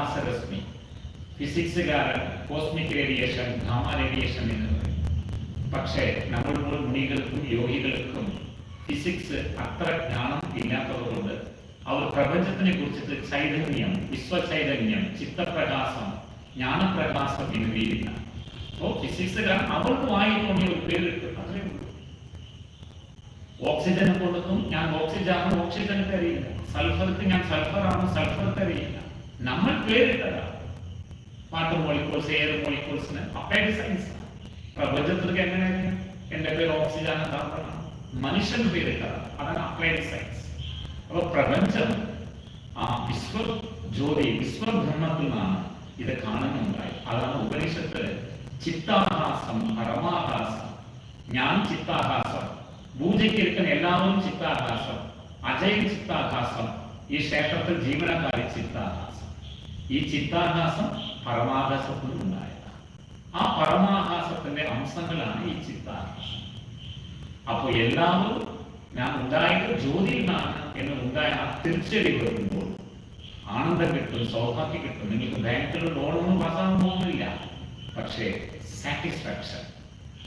പ്രകാശരശ്മി ഫിസിക്സുകാരൻ cosmic radiation gamma radiation എന്ന് പറയും. പക്ഷേ നമ്മളുടെ മുനികൾക്കും യോഗികൾക്കും ഫിസിക്സ് അത്ര ജ്ഞാനം ഇല്ലാത്തതുകൊണ്ട് അവർ പ്രപഞ്ചത്തിനെ കുറിച്ചിട്ട് ചൈതന്യം വിശ്വചൈതന്യം ചിത്തപ്രകാശം ജ്ഞാനപ്രകാശം എന്നിവയില്ല അപ്പോൾ ഫിസിക്സുകാരൻ അവർക്ക് വായിക്കൊണ്ടി ഒരു പേര് അത്രേ ഉള്ളൂ. ഓക്സിജനെ കൊടുക്കും. ഞാൻ ഓക്സിജൻ ഓക്സിജൻ അറിയില്ല സൾഫർക്ക് ഞാൻ സൾഫറാണ് സൾഫർ അറിയില്ല നമ്മൾ പേരിട്ടതാണ് വാട്ടർ മോളിക്യൂൾസ് എയർ മോളിക്യൂൾസിന് അപ്ലൈഡ് സയൻസ് പ്രപഞ്ചത്തിലേക്ക് എങ്ങനെയാണ്? എന്റെ പേര് ഓക്സിജൻ കാർബണാണ് മനുഷ്യൻ പേരിട്ടതാണ് അതാണ് അപ്ലൈഡ് സയൻസ് അപ്പൊ പ്രപഞ്ചം ആ വിശ്വ ജ്യോതി വിശ്വബ്രഹ്മത്തിൽ നിന്നാണ് ഇത് കാണുന്നുണ്ടായി അതാണ് ഉപനിഷത്ത് ചിത്താഹാസം പരമാഹാസം ഞാൻ ചിത്താഹാസം പൂജയ്ക്കിരിക്കുന്ന എല്ലാവരും ചിത്താഹാസം അജയൻ ചിത്താഹാസം ഈ ക്ഷേത്രത്തിൽ ജീവനക്കാരി ചിത്താഹാസം. ഈ ചിത്താഹാസം പരമാകാശത്തിൽ ഉണ്ടായതാണ്. ആ പരമാകാശത്തിന്റെ അംശങ്ങളാണ് ഈ ചിത്താകാശം അപ്പൊ എല്ലാവരും ഞാൻ ഉണ്ടായത് ജ്യോതിയിൽ നിന്നാണ് എന്ന് ഉണ്ടായ തിരിച്ചടി വരുമ്പോൾ ആനന്ദം കിട്ടും സൗഭാഗ്യം കിട്ടും. നിങ്ങൾക്ക് ബാങ്കിൽ ലോണൊന്നും പാസ്സാകാൻ പോകുന്നില്ല. പക്ഷേ സാറ്റിസ്ഫാക്ഷൻ.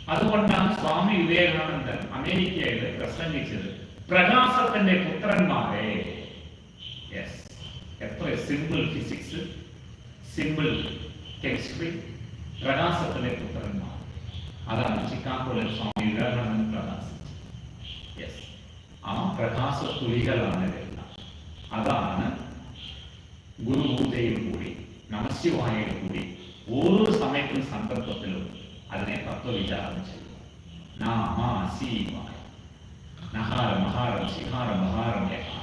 അതുകൊണ്ടാണ് സ്വാമി വിവേകാനന്ദൻ അമേരിക്കയിൽ പ്രസംഗിച്ചത് പ്രകാശത്തിന്റെ പുത്രന്മാരെ. യെസ് എത്ര സിമ്പിൾ ഫിസിക്സ് സിമ്പിൾ കെമിസ്ട്രി പ്രകാശത്തിലെ പുത്രന്മാർ അതാണ് ചിക്കാഗോയിൽ സ്വാമി വിവേകാനന്ദൻ പ്രകാശിച്ചത് യെസ് ആ പ്രകാശ തുലികളാണ് ഇതെല്ലാം അതാണ് ഗുരുപൂജയിൽ കൂടി നമശിവായയിൽ കൂടി ഓരോ സമയത്തും സന്ദർഭത്തിലും അതിനെ തത്വവിചാരം ചെയ്യും നാമ ശിവായ നഹാര മഹാരം ശിഹാര മഹാരം യഹാരം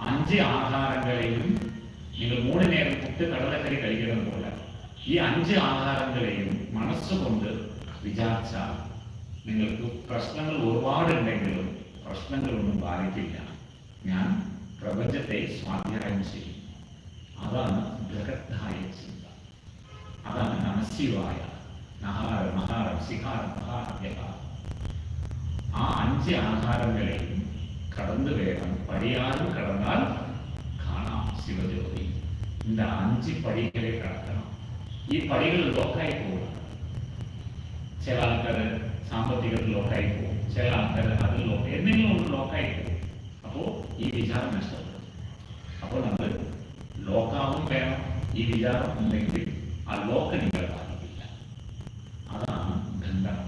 അഞ്ച് ആഹാരങ്ങളെയും നിങ്ങൾ മൂന്ന് നേരം പുട്ട് കടലക്കറി കഴിക്കണം പോലെ. ഈ അഞ്ച് ആഹാരങ്ങളെയും മനസ്സുകൊണ്ട് വിചാരിച്ചാൽ നിങ്ങൾക്ക് പ്രശ്നങ്ങൾ ഒരുപാടുണ്ടെങ്കിലും പ്രശ്നങ്ങളൊന്നും ബാധിക്കില്ല. ഞാൻ പ്രപഞ്ചത്തെ സ്വാധ്യായം ചെയ്യും അതാണ് ബൃഹത്തായ ചിന്ത. അതാണ് നമശിവായ നഹാര മഹാരം ശിഖാരം മഹാരം യഥാ ആ അഞ്ച് ആഹാരങ്ങളെയും കടന്നു വേണം പടിയാലും കടന്നാൽ കാണാം ശിവജ്യോതി இந்த അഞ്ച് പടികളെ കടക്കണം ഈ പടികൾ ലോക്കായി പോകും ചില ആൾക്കാർ സാമ്പത്തികത്തിൽ ലോക്കായി പോകും ചില ആൾക്കാർ അതിൽ ലോക്ക് എന്തെങ്കിലും ഒന്ന് ലോക്കായി പോകും അപ്പോൾ ഈ വിചാരം നഷ്ടപ്പെടും അപ്പോൾ നമ്മൾ ലോക്കാവും വേണം ഈ വിചാരം ഉണ്ടെങ്കിൽ ആ ലോക്ക് നിങ്ങളെ ബാധിക്കില്ല അതാണ് ബന്ധനം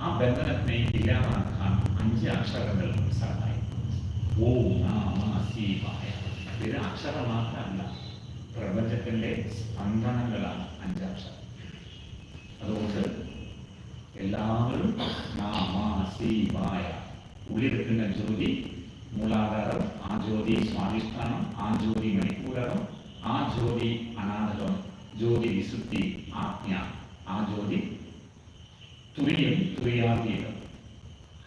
ആ ബന്ധനത്തിനെ ഇല്ലാതാക്കാൻ അഞ്ച് അക്ഷരങ്ങൾ സഹായിക്കും ഓം നാമ ശിവായ ഇത് അക്ഷരം മാത്രമല്ല പ്രപഞ്ചത്തിന്റെ സ്പന്ദനങ്ങളാണ് അഞ്ചാക്ഷരം. അതുകൊണ്ട് എല്ലാവരും നാമ ഉള്ളിലെത്തുന്ന ജ്യോതി മൂലാധാരം ആ ജ്യോതി സ്വാധിഷ്ഠാനം ആ ജ്യോതി മണിക്കൂരം ആ ജ്യോതി അനാഥകം ജ്യോതി വിശുദ്ധി ആജ്ഞ ആ ജ്യോതി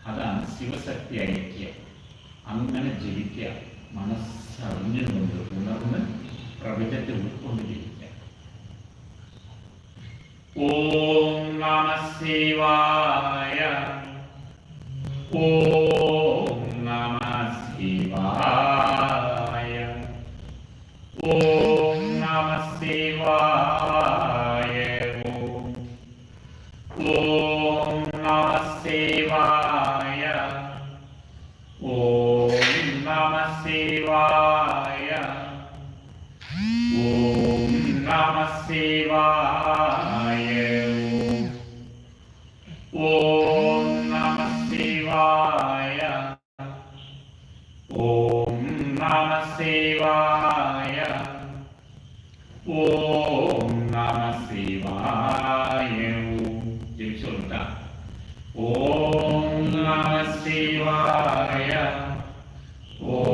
അതാണ് ശിവശക്തി ഐക്യം. അങ്ങനെ ജപിക്കുക മനസ്സറിഞ്ഞുകൊണ്ട് ഉണർന്ന് പ്രപഞ്ചത്തെ ഉൾക്കൊണ്ട് ജീവിക്കുക ഓം നമ ശിവായ. ഓം शिवाय ॐ नमः शिवाय ॐ नमः शिवाय ॐ नमः शिवाय ॐ नमः शिवाय చెప్తుంటా ఓం నమ శివాయ ఓం